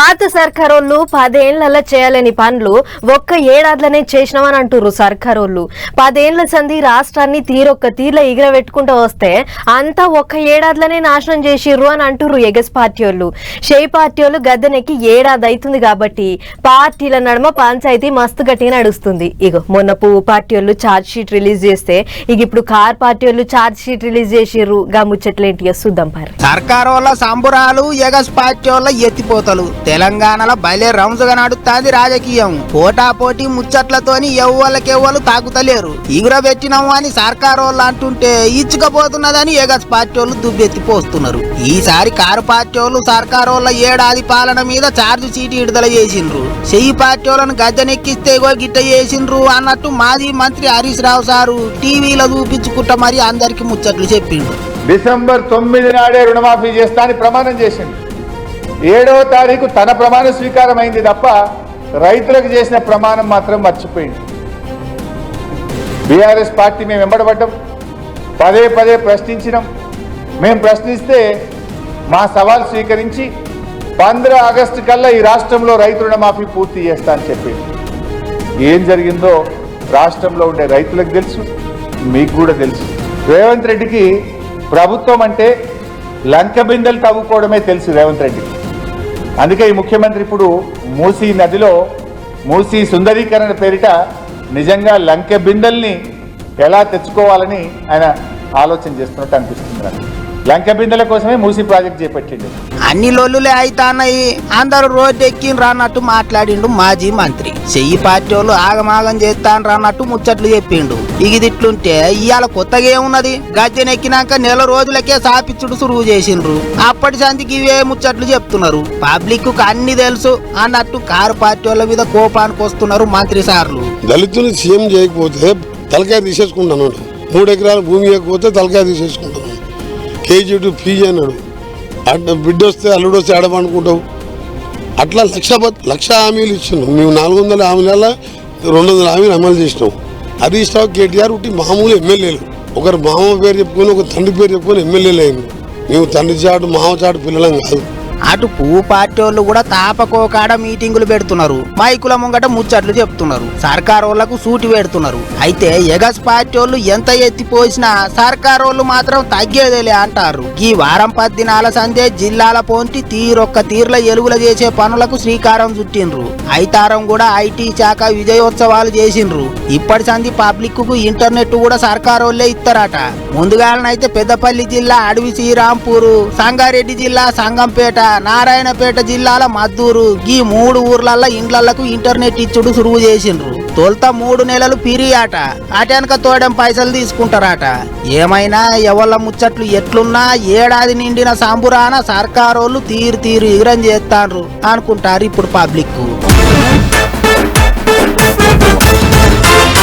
పాత సర్కారోళ్ళు పదేళ్ళలో చేయాలని పనులు ఒక్క ఏడాదిలోనే చేసినామని అంటుర్రు సర్కారోళ్ళు. పదేళ్ళ సంధి రాష్ట్రాన్ని తీరొక్క తీర్ల ఎగిరబెట్టుకుంటూ వస్తే అంతా ఒక్క ఏడాదిలోనే నాశనం చేసిర్రు అని అంటుర్రు ఎగస్ పార్టీ వాళ్ళు షే పార్టీ వాళ్ళు గద్దెనెక్కి ఏడాది అవుతుంది కాబట్టి పార్టీల నడుమ పంచాయతీ మస్తు గట్టిగా నడుస్తుంది. ఇగో మొన్న పువ్వు పార్టీ వాళ్ళు ఛార్జ్ షీట్ రిలీజ్ చేస్తే ఇక ఇప్పుడు కార్ పార్టీ వాళ్ళు ఛార్జ్ షీట్ రిలీజ్ చేసిర్రు. గా ముచ్చట్లేంటి చూద్దాం పారు సర్కారు వాళ్ళ సంబురాలు ఎగస్ పార్టీ వాళ్ళ ఎత్తిపోతలు. తెలంగాణలో బయలే రౌండ్స్గా నడుస్తుంది రాజకీయం. పోటా పోటీ ముచ్చట్లతోని ఎవ్వలకెవ్వలు తాకుతలేరు ఇగుర పెట్టినాము అని సర్కారు వాళ్ళు అంటుంటే ఇచ్చుకపోతున్నదని ఎగస్ పార్టీ వాళ్ళు దుబ్బెత్తిపోస్తున్నారు ఈసారి కారు పార్టీ వాళ్ళు సర్కారు వాళ్ళ ఏడాది పాలన మీద చార్జ్ సీటు విడుదల చేసిండ్రు. చెయ్యి పార్టీ వాళ్ళని గద్దెనెక్కిస్తే గిట్ట చేసిండ్రు అన్నట్టు మాజీ మంత్రి హరీష్ రావు సారు టీవీలో చూపించుకుంటా మరి అందరికి ముచ్చట్లు చెప్పిండు. డిసెంబర్ తొమ్మిది నాడే రుణమాఫీ చేస్తా అని ప్రమాణం చేసింది ఏడవ తారీఖు తన ప్రమాణ స్వీకారం అయింది తప్ప రైతులకు చేసిన ప్రమాణం మాత్రం మర్చిపోయింది. బీఆర్ఎస్ పార్టీ మేము వెంబడబడ్డం పదే పదే ప్రశ్నించినాం. మేము ప్రశ్నిస్తే మా సవాల్ స్వీకరించి పంద్ర ఆగస్టు కల్లా ఈ రాష్ట్రంలో రైతు రుణమాఫీ పూర్తి చేస్తా అని చెప్పింది. ఏం జరిగిందో రాష్ట్రంలో ఉండే రైతులకు తెలుసు మీకు కూడా తెలుసు. రేవంత్ రెడ్డికి ప్రభుత్వం అంటే లంక బిందెలు తవ్వుకోవడమే తెలుసు రేవంత్ రెడ్డికి. అందుకే ఈ ముఖ్యమంత్రి ఇప్పుడు మూసీ నదిలో మూసీ సుందరీకరణ పేరిట నిజంగా లంకె బిందెల్ని ఎలా తెచ్చుకోవాలని ఆయన ఆలోచన చేస్తున్నట్టు అనిపిస్తుంది నాకు. లంకె బిందెల కోసమే మూసీ ప్రాజెక్ట్ చేపట్టిండు. అన్ని లొల్లులే అయితాన్నాయి అందరూ రోడ్డు ఎక్కిండ్రు అన్నట్టు మాట్లాడిండు మాజీ మంత్రి. చెయ్యి పార్టీ వాళ్ళు ఆగమాగం చేస్తాను అన్నట్టు ముచ్చట్లు చెప్పిండు. ఇది ఇట్లుంటే ఇవాళ కొత్తగా ఏమున్నది? గద్దెనెక్కినాక నెల రోజులకే సాపిచ్చుడు సురువు చేసిండ్రు. అప్పటి సందికి ఇవే ముచ్చట్లు చెప్తున్నారు. పబ్లిక్కు అన్ని తెలుసు. అన్నట్టు కారు పార్టీ వాళ్ళ మీద కోపానికి వస్తున్నారు మంత్రి సార్లు. దళితులు సీఎం చేయకపోతే తలకాయ తీసేసుకుంటాను మూడు ఎకరాల భూమి ఇవ్వకపోతే తలకాయ తీసేసుకుంటాను. కేజీ టు పీజీ అన్నాడు. అట్లా బిడ్డ వస్తే అల్లుడు వస్తే ఆడమనుకుంటావు అట్లా లక్ష లక్ష హామీలు ఇచ్చినాం మేము నాలుగు వందల హామీల రెండు వందల హామీలు అమలు చేసినాం. హరీష్ రావు కేటీఆర్ ఒకటి మామూలు ఎమ్మెల్యేలు. ఒకరు మామ పేరు చెప్పుకొని ఒక తండ్రి పేరు చెప్పుకొని ఎమ్మెల్యేలు అయింది మేము తండ్రి చాటు మామ చాటు పిల్లలం కాదు. అటు పువ్వు పార్టీ వాళ్ళు కూడా తాపకోకాడ మీటింగులు పెడుతున్నారు. మైకుల ముంగట ముచ్చట్లు చెప్తున్నారు. సర్కార్ సూటి పెడుతున్నారు. అయితే ఎగస్ పార్టీ వాళ్ళు ఎంత ఎత్తిపోసినా సర్కార్ మాత్రం తగ్గేదేలే అంటారు. ఈ వారం పది దినాల సందే జిల్లాల పోంటి తీరొక్క తీర్ల ఎలుగుల చేసే పనులకు శ్రీకారం చుట్టిండ్రు. ఐతారం కూడా ఐటీ శాఖ విజయోత్సవాలు చేసిండ్రు. ఇప్పటి సంది పబ్లిక్కు ఇంటర్నెట్ కూడా సర్కార్ వాళ్ళే ఇస్తారట ముందుగాలనైతే పెద్దపల్లి జిల్లా అడవి శ్రీరాంపూరు సంగారెడ్డి జిల్లా సంగంపేట నారాయణపేట జిల్లాల మద్దూరు. ఈ మూడు ఊర్లల్ల ఇండ్లకు ఇంటర్నెట్ ఇచ్చుడు సురువు చేసిండ్రు. తొలుత మూడు నెలలు పిరియాట అటెనక తోడం పైసలు తీసుకుంటారట. ఏమైనా ఎవళ్ళ ముచ్చట్లు ఎట్లున్నా ఏడాది నిండిన సాంబురాన సర్కారోళ్ళు తీరు తీరు ఎగురం చేస్తాండ్రు అనుకుంటారు ఇప్పుడు పబ్లిక్